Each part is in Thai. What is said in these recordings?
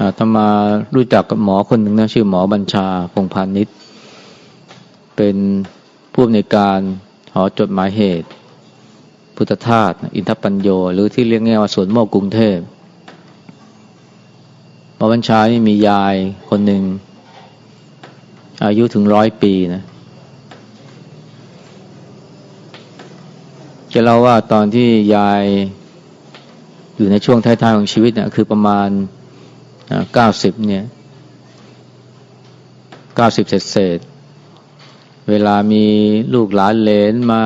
อาตมารู้จักกับหมอคนหนึ่งนะชื่อหมอบัญชาพงพานิชเป็นผู้อำนวยการหอจดหมายเหตุ พุทธทาสอินทปัญโย หรือที่เรียกง่ายว่าสวนโมกกรุงเทพหมอบัญชานี่มียายคนหนึ่ง อายุถึงร้อยปีนะจะเล่าว่าตอนที่ยายอยู่ในช่วงท้ายๆของชีวิตเนี่ยคือประมาณ เก้าสิบเนี่ยเก้าสิบเศษเศษ เวลามีลูกหลานเหลนมา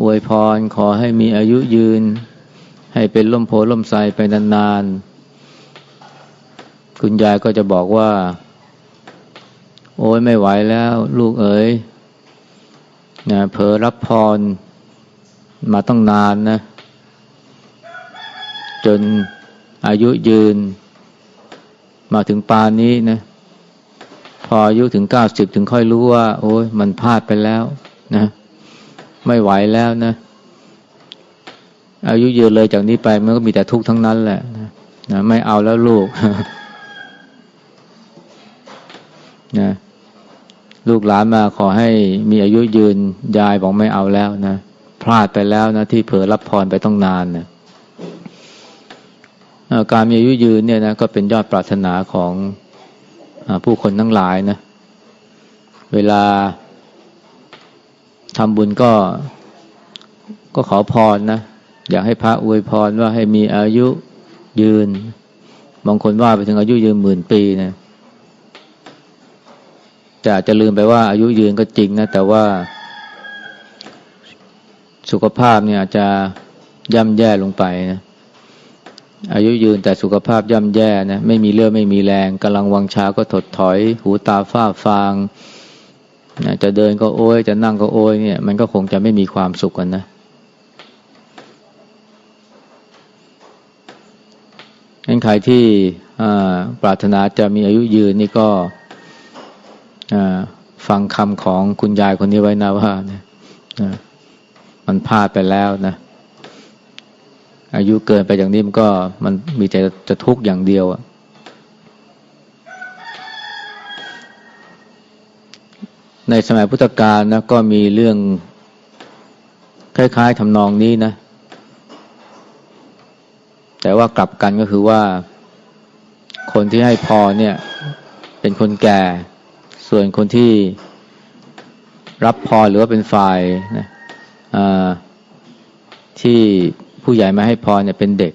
อวยพรขอให้มีอายุยืน ให้เป็นล่มโพล่มไทรไปนานๆ คุณยายก็จะบอกว่า โอ้ยไม่ไหวแล้ว ลูกเอ๋ยนะเผลอรับพรมาต้องนานนะ จนอายุยืน มาถึงปานนี้นะ พออายุถึงเก้าสิบถึงค่อยรู้ว่า โอ้ยมันพลาดไปแล้วนะ ไม่ไหวแล้วนะ อายุยืนเลยจากนี้ไปมันก็มีแต่ทุกข์ทั้งนั้นแหละนะนะไม่เอาแล้วลูกนะลูกหลานมาขอให้มีอายุยืนยายบอกไม่เอาแล้วนะ พลาดไปแล้วนะ ที่เผลอรับพรไปต้องนานนะ การมีอายุยืนเนี่ยนะก็เป็นยอดปรารถนาของอผู้คนทั้งหลายนะ เวลาทำบุญก็ก็ขอพรนะ อยากให้พระอวยพรว่าให้มีอายุยืน บางคนว่าไปถึงอายุยืนหมื่นปีนะแต่อาจจะลืมไปว่าอายุยืนก็จริงนะ แต่ว่าสุขภาพเนี่ยอาจจะย่ำแย่ลงไปนะ อายุยืนแต่สุขภาพย่ำแย่นะไม่มีเลือดไม่มีแรงกำลังวังชาก็ถดถอย หูตาฝ้าฟางนะจะเดินก็โอยจะนั่งก็โอยเนี่ย มันก็คงจะไม่มีความสุขกันนะงั้นใครที่ปรารถนาจะมีอายุยืนนี่ก็ฟังคำของคุณยายคนนี้ไว้นะว่านี่ยมันพลาดไปแล้วนะ อายุเกินไปอย่างนี้มันก็มันมีแต่จะทุกข์อย่างเดียวอะในสมัยพุทธกาลนะก็มีเรื่องคล้ายๆทำนองนี้นะ แต่ว่ากลับกันก็คือว่า คนที่ให้พรเนี่ย เป็นคนแก่ ส่วนคนที่รับพรหรือว่าเป็นฝ่ายนะที่ ผู้ใหญ่มาให้พรเนี่ยเป็นเด็ก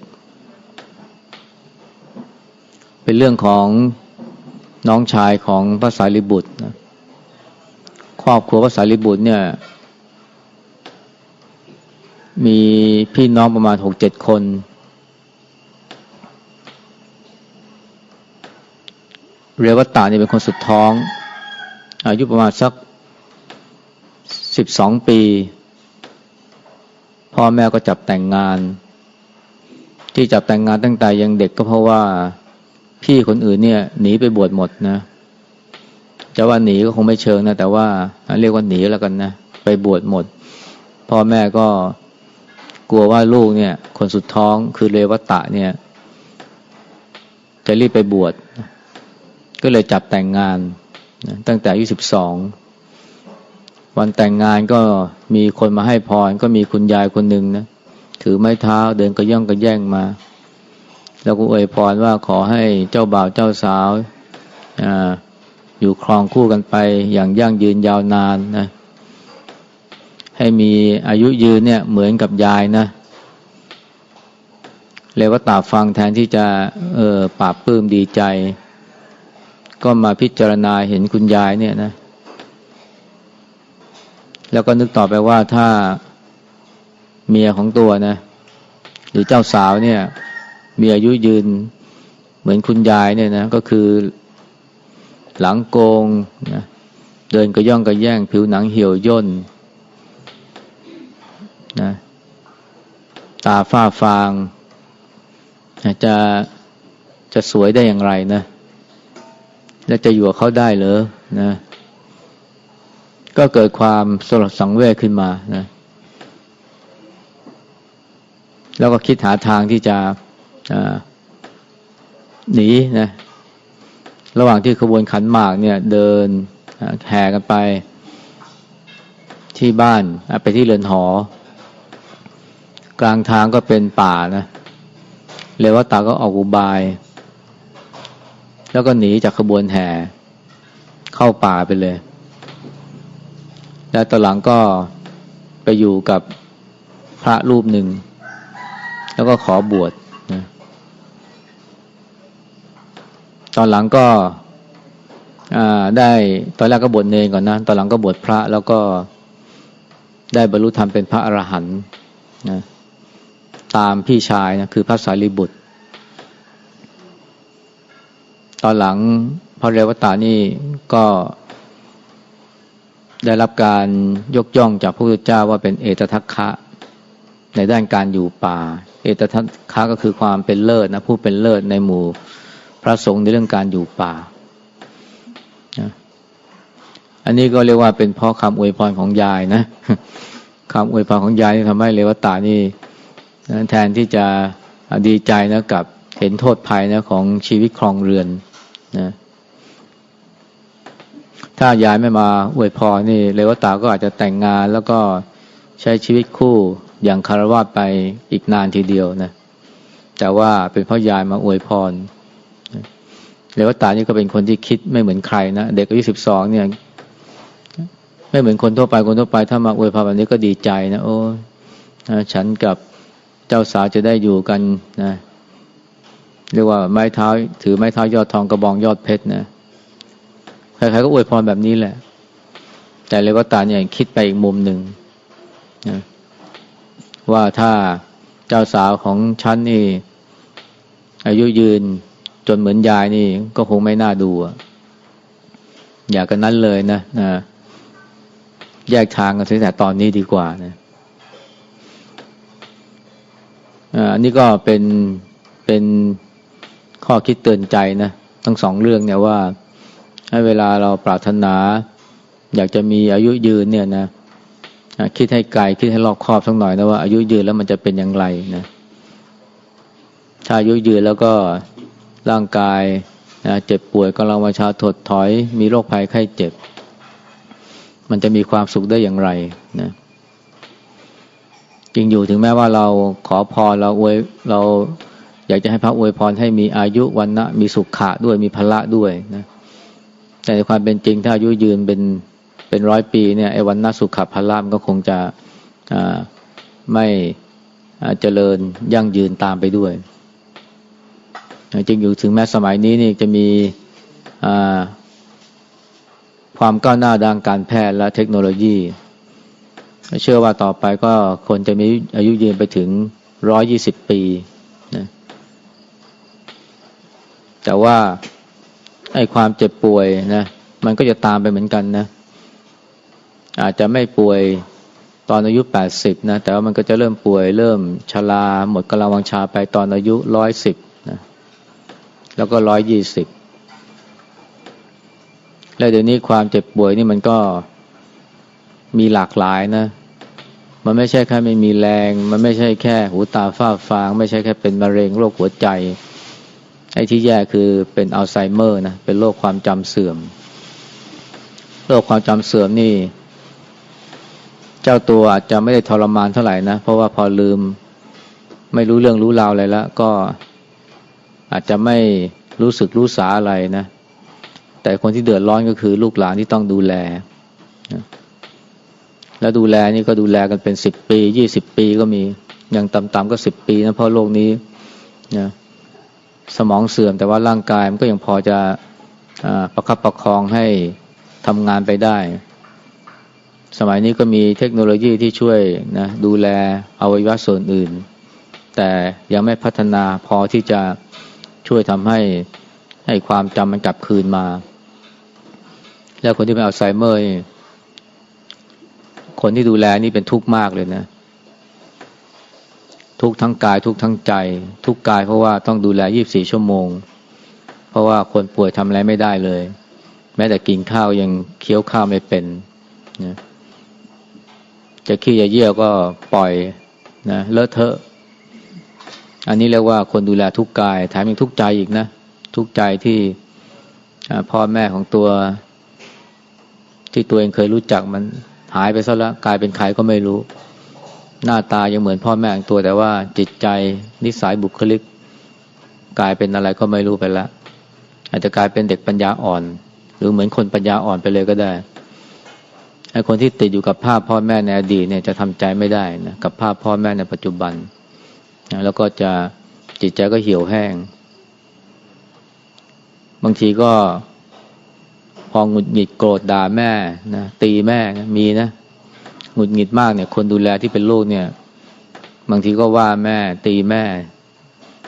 เป็นเรื่องของน้องชายของพระสารีบุตรนะครอบครัวพระสารีบุตรเนี่ย มีพี่น้องประมาณหกเจ็ดคน เรวัตตานี่เป็นคนสุดท้อง อายุประมาณสักสิบสองปี พ่อแม่ก็จับแต่งงาน ที่จับแต่งงานตั้งแต่ยังเด็กก็เพราะว่าพี่คนอื่นเนี่ยหนีไปบวชหมดนะจะว่าหนีก็คงไม่เชิงนะแต่ว่าเรียกว่าหนีแล้วกันนะไปบวชหมด พ่อแม่ก็กลัวว่าลูกเนี่ย คนสุดท้องคือเลวตะเนี่ย จะรีบไปบวชก็เลยจับแต่งงานตั้งแต่อายุสิบสอง วันแต่งงานก็มีคนมาให้พรก็มีคุณยายคนหนึ่งนะถือไม้เท้าเดินกระย่องกระแย่งมา แล้วก็อวยพรว่าขอให้เจ้าบ่าวเจ้าสาวออยู่ครองคู่กันไปอย่างยั่งยืนยาวนานนะ ให้มีอายุยืนเนี่ยเหมือนกับยายนะเลยว่าตาฟังแทนที่จะเออปราบปลื้มดีใจ ก็มาพิจารณาเห็นคุณยายเนี่ยนะ แล้วก็นึกต่อไปว่าถ้าเมียของตัวนะ หรือเจ้าสาวเนี่ย มีอายุยืนเหมือนคุณยายเนี่ยนะ ก็คือหลังโกงนะเดินกระย่องกระแย่ง ผิวหนังเหี่ยวย่นนะตาฝ้าฟาง จะจะสวยได้อย่างไรนะ และจะอยู่กับเขาได้เหรอนะ ก็เกิดความสลดสังเวชขึ้นมานะ แล้วก็คิดหาทางที่จะหนีนะ ระหว่างที่ขบวนขันหมากเนี่ย เดินแห่กันไป ที่บ้านไปที่เรือนหอ กลางทางก็เป็นป่านะเลวตาก็ออกอุบาย แล้วก็หนีจากขบวนแห่ เข้าป่าไปเลย แล้วตอนหลังก็ไปอยู่กับพระรูปหนึ่ง แล้วก็ขอบวชนะตอนหลังก็ได้ตอนแรกก็บวชเนรก่อนนะ ตอนหลังก็บวชพระแล้วก็ได้บรรลุธรรมเป็นพระอรหันต์นะตามพี่ชายนะคือพระสารีบุตร ตอนหลังพระเรวตานี่ก็ ได้รับการยกย่องจากพระพุทธเจ้าว่าเป็นเอตทัคคะ ในด้านการอยู่ป่า เอตทัคคะก็คือความเป็นเลิศนะผู้เป็นเลิศในหมู่พระสงฆ์ในเรื่องการอยู่ป่า อันนี้ก็เรียกว่าเป็นเพราะคำอวยพรของยายนะคำอวยพรของยายที่ทำให้เลวตานี่แทนที่จะดีใจนะกับเห็นโทษภัยนะของชีวิตครองเรือนนะ ถ้ายายไม่มาอวยพรนี่เลวตาก็อาจจะแต่งงานแล้วก็ใช้ชีวิตคู่อย่างคารวะไปอีกนานทีเดียวนะแต่ว่าเป็นเพราะยายมาอวยพรเลวตานี่ก็เป็นคนที่คิดไม่เหมือนใครนะเด็กอายุสิบสองเนี่ย ไม่เหมือนคนทั่วไปคนทั่วไป ถ้ามาอวยพรแบบนี้ก็ดีใจนะโอ้ฉันกับเจ้าสาวจะได้อยู่กันนะเรียกว่าไม้เท้า ถือไม้เท้ายอดทองกระบองยอดเพชรนะ ใครๆก็อวยพรแบบนี้แหละ แต่เลวตาเนี่ยคิดไปอีกมุมหนึ่งนะว่าถ้าเจ้าสาวของฉันนี่ อายุยืนจนเหมือนยายนี่ ก็คงไม่น่าดูอยากกันนั้นเลยนะนะแยกทางกันตั้งแต่ตอนนี้ดีกว่านะอันนี้ก็เป็นเป็นข้อคิดเตือนใจนะ ทั้งสองเรื่องเนี่ยว่า เวลาเราปรารถนา อยากจะมีอายุยืนเนี่ยนะคิดให้ไกลคิดให้รอบคอบสักหน่อยนะว่าอายุยืนแล้วมันจะเป็นอย่างไรนะถ้าอายุยืนแล้วก็ร่างกายนะเจ็บป่วยกำลังวัชาถดถอย มีโรคภัยไข้เจ็บ มันจะมีความสุขได้อย่างไรนะจริงอยู่ถึงแม้ว่าเราขอพรเราอวยเราอยากจะให้พระอวยพรให้มีอายุวันนะมีสุขะด้วยมีพละด้วยนะ แต่ในความเป็นจริงถ้าอายุยืนเป็นเป็นร้อยปีเนี่ยไอ้วันนะสุขะพละมันก็คงจะไม่เจริญยั่งยืนตามไปด้วยจริงอยู่ถึงแม้สมัยนี้นี่จะมีความก้าวหน้าด้านการแพทย์และเทคโนโลยี เชื่อว่าต่อไปก็คนจะมีอายุยืนไปถึงร้อยี่สิบปีนะแต่ว่า ไอ้ความเจ็บป่วยนะ มันก็จะตามไปเหมือนกันนะ อาจจะไม่ป่วยตอนอายุแปดสิบนะ แต่ว่ามันก็จะเริ่มป่วย เริ่มชราหมดกำลังวังชาไปตอนอายุร้อยสิบนะ แล้วก็ร้อยยี่สิบแล้วเดี๋ยวนี้ความเจ็บป่วยนี่มันก็มีหลากหลายนะ มันไม่ใช่แค่ไม่มีแรง มันไม่ใช่แค่หูตาฝ้าฟาง ไม่ใช่แค่เป็นมะเร็งโรคหัวใจ ไอ้ที่แย่คือเป็นอัลไซเมอร์นะเป็นโรคความจำเสื่อมโรคความจำเสื่อมนี่ เจ้าตัวอาจจะไม่ได้ทรมานเท่าไหร่นะเพราะว่าพอลืมไม่รู้เรื่องรู้ราวอะไรแล้วก็อาจจะไม่รู้สึกรู้สาอะไรนะ แต่คนที่เดือดร้อนก็คือลูกหลานที่ต้องดูแลนะแล้วดูแลนี่ก็ดูแลกันเป็นสิบปียี่สิบปีก็มี อย่างต่ำๆก็สิบปีนะเพราะโรคนี้นะ สมองเสื่อม แต่ว่าร่างกายมันก็ยังพอจะประคับประคองให้ทำงานไปได้ สมัยนี้ก็มีเทคโนโลยีที่ช่วยนะดูแลอวัยวะส่วนอื่น แต่ยังไม่พัฒนาพอที่จะช่วยทำให้ให้ความจำมันกลับคืนมา แล้วคนที่เป็นอัลไซเมอร์คนที่ดูแลนี่เป็นทุกข์มากเลยนะ ทุกทั้งกายทุกทั้งใจ ทุกกายเพราะว่าต้องดูแลยีบสี่ชั่วโมง เพราะว่าคนป่วยทำอะไรไม่ได้เลย แม้แต่กินข้าวยังเคี้ยวข้าวไม่เป็นนะจะขี้จะเยี่ยวก็ปล่อยนะเลอะเทอะ อันนี้เรียกว่าคนดูแลทุกกายแถมยังทุกใจอีกนะ ทุกใจที่พ่อแม่ของตัว ที่ตัวเองเคยรู้จักมันหายไปซะแล้วกลายเป็นใครก็ไม่รู้ หน้าตายังเหมือนพ่อแม่ของตัวแต่ว่าจิตใจนิสัยบุคลิก กลายเป็นอะไรก็ไม่รู้ไปแล้วอาจจะกลายเป็นเด็กปัญญาอ่อน หรือเหมือนคนปัญญาอ่อนไปเลยก็ได้ไอ้คนที่ติดอยู่กับภาพพ่อแม่ในอดีตเนี่ยจะทำใจไม่ได้นะกับภาพพ่อแม่ในปัจจุบันนะแล้วก็จะจิตใจก็เหี่ยวแห้ง บางทีก็พอหงุดหงิดโกรธด่าแม่นะตีแม่นะมีนะ หงุดหงิดมากเนี่ยคนดูแลที่เป็นลูกเนี่ย บางทีก็ว่าแม่ตีแม่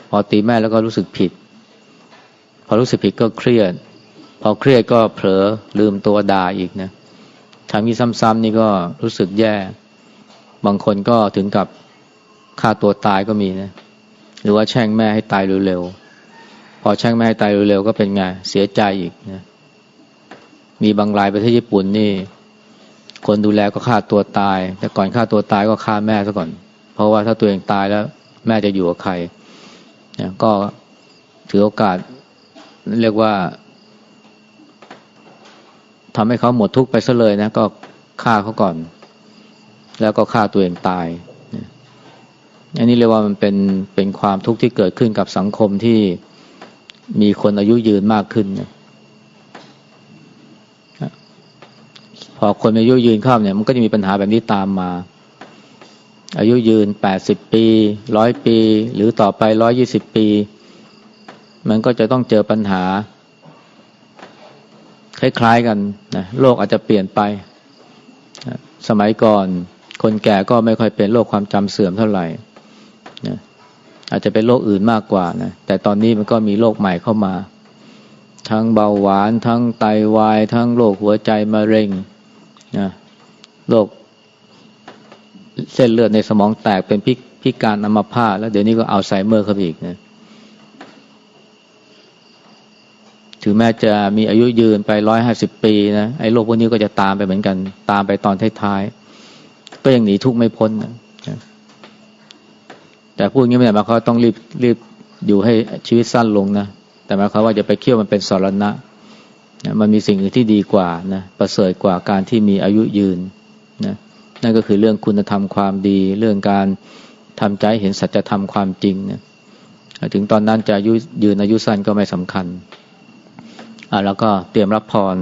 พอตีแม่แล้วก็รู้สึกผิด พอรู้สึกผิดก็เครียด พอเครียดก็เผลอลืมตัวด่าอีกนะทำนี้ซ้ำๆนี่ก็รู้สึกแย่ บางคนก็ถึงกับฆ่าตัวตายก็มีนะหรือว่าแช่งแม่ให้ตายเร็วๆพอแช่งแม่ให้ตายเร็วๆก็เป็นไงเสียใจอีกนะมีบางรายประเทศญี่ปุ่นนี่ คนดูแลก็ฆ่าตัวตาย แต่ก่อนฆ่าตัวตายก็ฆ่าแม่ซะก่อน เพราะว่าถ้าตัวเองตายแล้ว แม่จะอยู่กับใครนะก็ถือโอกาสเรียกว่าทำให้เขาหมดทุกข์ไปซะเลยนะ ก็ฆ่าเขาก่อน แล้วก็ฆ่าตัวเองตายอันนี้เรียกว่ามันเป็นเป็นความทุกข์ที่เกิดขึ้นกับสังคมที่มีคนอายุยืนมากขึ้นนะ พอคนอายุยืนเข้าเนี่ยมันก็จะมีปัญหาแบบนี้ตามมา อายุยืนแปดสิบปีร้อยปี หรือต่อไปร้อยี่สิบปี มันก็จะต้องเจอปัญหา คล้ายๆกันนะโลกอาจจะเปลี่ยนไป สมัยก่อนคนแก่ก็ไม่ค่อยเป็นโรคความจำเสื่อมเท่าไหร่นะอาจจะเป็นโรคอื่นมากกว่านะแต่ตอนนี้มันก็มีโรคใหม่เข้ามา ทั้งเบาหวาน ทั้งไตาวาย ทั้งโรคหัวใจมะเร็ง นะโรคเส้นเลือดในสมองแตกเป็นพิพิการอัมพาตแล้วเดี๋ยวนี้ก็อัลไซเมอร์เข้าไปอีกนะถึงแม้จะมีอายุยืนไปร้อยห้าสิบปีนะไอ้โรคพวกนี้ก็จะตามไปเหมือนกัน ตามไปตอนท้ายๆก็ยังหนีทุกข์ไม่พ้นนะแต่พูดงี้ไม่ได้หมายความว่าต้องรีบรีบอยู่ให้ชีวิตสั้นลงนะแต่หมายความว่าจะไปเคี่ยวมันเป็นสรณะนะ มันมีสิ่งอื่นที่ดีกว่านะประเสริฐกว่าการที่มีอายุยืนนะนั่นก็คือเรื่องคุณธรรมความดี เรื่องการทำใจเห็นสัจธรรมความจริงนะถึงตอนนั้นจะอายุยืนอายุสั้นก็ไม่สำคัญอ่าแล้วก็เตรียมรับพร